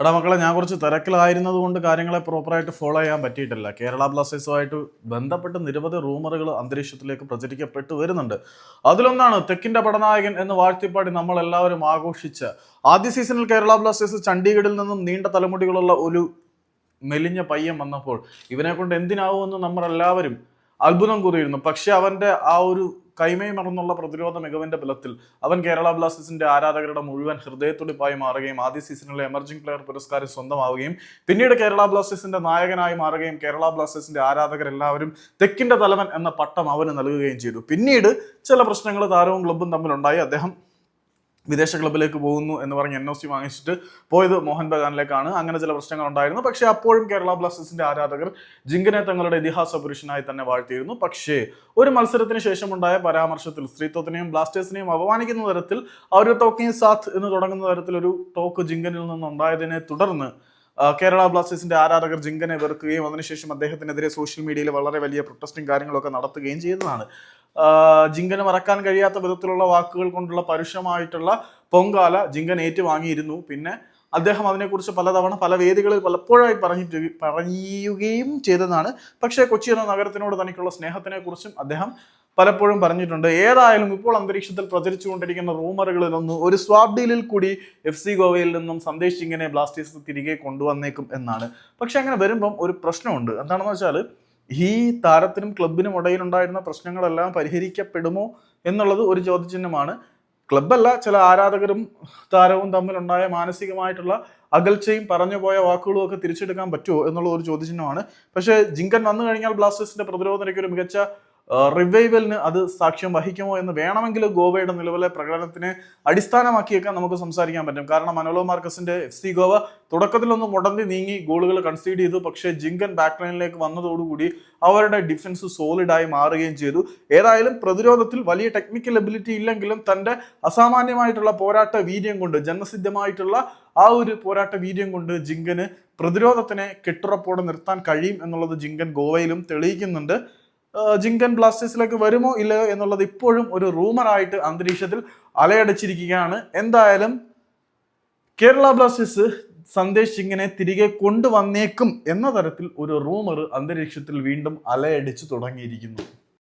എടാ മക്കളെ ഞാൻ കുറച്ച് തിരക്കിലായിരുന്നത് കൊണ്ട് കാര്യങ്ങളെ പ്രോപ്പറായിട്ട് ഫോളോ ചെയ്യാൻ പറ്റിയിട്ടില്ല. കേരള ബ്ലാസ്റ്റേഴ്സുമായിട്ട് ബന്ധപ്പെട്ട് നിരവധി റൂമറുകൾ അന്തരീക്ഷത്തിലേക്ക് പ്രചരിക്കപ്പെട്ടു വരുന്നുണ്ട്. അതിലൊന്നാണ് തെക്കിന്റെ പടനായകൻ എന്ന് വാഴ്ത്തിപ്പാടി നമ്മൾ എല്ലാവരും ആഘോഷിച്ച ആദ്യ സീസണിൽ കേരള ബ്ലാസ്റ്റേഴ്സ് ചണ്ഡീഗഡിൽ നിന്നും നീണ്ട തലമുടികളുള്ള ഒരു മെലിഞ്ഞ പയ്യൻ വന്നപ്പോൾ ഇവനെ കൊണ്ട് എന്തിനാവുമെന്ന് നമ്മൾ എല്ലാവരും അത്ഭുതം കൂറിയിരുന്നു. പക്ഷെ അവന്റെ ആ ഒരു കൈമൈ മറന്നുള്ള പ്രതിരോധ മികവിന്റെ ബലത്തിൽ അവൻ കേരള ബ്ലാസ്റ്റേഴ്സിന്റെ ആരാധകരുടെ മുഴുവൻ ഹൃദയത്തുടിപ്പായി മാറുകയും ആദ്യ സീസണിലെ എമർജിംഗ് പ്ലെയർ പുരസ്കാരം സ്വന്തമാവുകയും പിന്നീട് കേരള ബ്ലാസ്റ്റേഴ്സിന്റെ നായകനായി മാറുകയും കേരള ബ്ലാസ്റ്റേഴ്സിന്റെ ആരാധകരെല്ലാവരും തെക്കിന്റെ തലവൻ എന്ന പട്ടം അവന് നൽകുകയും ചെയ്തു. പിന്നീട് ചില പ്രശ്നങ്ങൾ താരവും ക്ലബും തമ്മിലുണ്ടായി. അദ്ദേഹം വിദേശ ക്ലബിലേക്ക് പോകുന്നു എന്ന് പറഞ്ഞ് എൻ ഒ സി വാങ്ങിച്ചിട്ട് പോയത് മോഹൻ ബഗാനിലേക്കാണ്. അങ്ങനെ ചില പ്രശ്നങ്ങൾ ഉണ്ടായിരുന്നു പക്ഷേ അപ്പോഴും കേരള ബ്ലാസ്റ്റേഴ്സിന്റെ ആരാധകർ ജിങ്കനെ തങ്ങളുടെ ഇതിഹാസ പുരുഷനായി തന്നെ വാഴ്ത്തിയിരുന്നു. പക്ഷേ ഒരു മത്സരത്തിന് ശേഷമുണ്ടായ പരാമർശത്തിൽ സ്ത്രീത്വത്തിനെയും ബ്ലാസ്റ്റേഴ്സിനെയും അപമാനിക്കുന്ന തരത്തിൽ ഒരു ടോക്കിംഗ് സാത്ത് എന്ന് തുടങ്ങുന്ന തരത്തിൽ ഒരു ടോക്ക് ജിങ്കനിൽ നിന്നുണ്ടായതിനെ തുടർന്ന് കേരള ബ്ലാസ്റ്റേഴ്സിന്റെ ആരാധകർ ജിങ്കനെ വെറുക്കുകയും അതിനുശേഷം അദ്ദേഹത്തിനെതിരെ സോഷ്യൽ മീഡിയയിൽ വളരെ വലിയ പ്രൊട്ടസ്റ്റും കാര്യങ്ങളൊക്കെ നടത്തുകയും ചെയ്തതാണ്. ജിങ്കന് മറക്കാൻ കഴിയാത്ത വിധത്തിലുള്ള വാക്കുകൾ കൊണ്ടുള്ള പരുഷമായിട്ടുള്ള പൊങ്കാല ജിങ്കൻ ഏറ്റുവാങ്ങിയിരുന്നു. പിന്നെ അദ്ദേഹം അതിനെക്കുറിച്ച് പലതവണ പല വേദികളിൽ പലപ്പോഴായി പറഞ്ഞിട്ട് പറയുകയും ചെയ്തതാണ്. പക്ഷേ കൊച്ചി എന്ന നഗരത്തിനോട് തനിക്കുള്ള സ്നേഹത്തിനെക്കുറിച്ചും അദ്ദേഹം പലപ്പോഴും പറഞ്ഞിട്ടുണ്ട്. ഏതായാലും ഇപ്പോൾ അന്തരീക്ഷത്തിൽ പ്രചരിച്ചുകൊണ്ടിരിക്കുന്ന റൂമറുകളിൽ ഒന്ന് ഒരു സ്വാബ് ഡീലിൽ കൂടി എഫ് സി ഗോവയിൽ നിന്നും സന്ദേശ് ഇങ്ങനെ ബ്ലാസ്റ്റേഴ്സ് തിരികെ കൊണ്ടുവന്നേക്കും എന്നാണ്. പക്ഷെ അങ്ങനെ വരുമ്പം ഒരു പ്രശ്നമുണ്ട്. എന്താണെന്ന് വെച്ചാൽ ഈ താരത്തിനും ക്ലബിനും ഇടയിലുണ്ടായിരുന്ന പ്രശ്നങ്ങളെല്ലാം പരിഹരിക്കപ്പെടുമോ എന്നുള്ളത് ഒരു ചോദ്യചിഹ്നമാണ്. ക്ലബല്ല ചില ആരാധകരും താരവും തമ്മിലുണ്ടായ മാനസികമായിട്ടുള്ള അകൽച്ചയും പറഞ്ഞു പോയ വാക്കുകളും ഒക്കെ തിരിച്ചെടുക്കാൻ പറ്റുമോ എന്നുള്ള ഒരു ചോദ്യചിഹ്നമാണ്. പക്ഷേ ജിങ്കൻ വന്നു കഴിഞ്ഞാൽ ബ്ലാസ്റ്റേഴ്സിന്റെ പ്രതിരോധനയ്ക്ക് ഒരു മികച്ച റിവൈവലിന് അത് സാക്ഷ്യം വഹിക്കുമോ എന്ന് വേണമെങ്കിൽ ഗോവയുടെ നിലവിലെ പ്രകടനത്തിനെ അടിസ്ഥാനമാക്കിയൊക്കെ നമുക്ക് സംസാരിക്കാൻ പറ്റും. കാരണം മനോലോ മാർക്കസിന്റെ എഫ് സി ഗോവ തുടക്കത്തിലൊന്നും മുടന്തി നീങ്ങി ഗോളുകൾ കൺസീഡ് ചെയ്തു. പക്ഷേ ജിങ്കൻ ബാക്ക് ലൈനിലേക്ക് വന്നതോടുകൂടി അവരുടെ ഡിഫൻസ് സോളിഡായി മാറുകയും ചെയ്തു. ഏതായാലും പ്രതിരോധത്തിൽ വലിയ ടെക്നിക്കൽ എബിലിറ്റി ഇല്ലെങ്കിലും തന്റെ അസാമാന്യമായിട്ടുള്ള പോരാട്ട വീര്യം കൊണ്ട് ജന്മസിദ്ധമായിട്ടുള്ള ആ ഒരു പോരാട്ട വീര്യം കൊണ്ട് ജിങ്കന് പ്രതിരോധത്തിനെ കെട്ടുറപ്പോടെ നിർത്താൻ കഴിയും എന്നുള്ളത് ജിങ്കൻ ഗോവയിലും തെളിയിക്കുന്നുണ്ട്. ജിങ്കൻ ബ്ലാസ്റ്റേഴ്സിലേക്ക് വരുമോ ഇല്ലയോ എന്നുള്ളത് ഇപ്പോഴും ഒരു റൂമറായിട്ട് അന്തരീക്ഷത്തിൽ അലയടച്ചിരിക്കുകയാണ്. എന്തായാലും കേരള ബ്ലാസ്റ്റേഴ്സ് സന്ദേശ് സിംഗിനെ തിരികെ കൊണ്ടുവന്നേക്കും എന്ന തരത്തിൽ ഒരു റൂമർ അന്തരീക്ഷത്തിൽ വീണ്ടും അലയടിച്ചു തുടങ്ങിയിരിക്കുന്നു.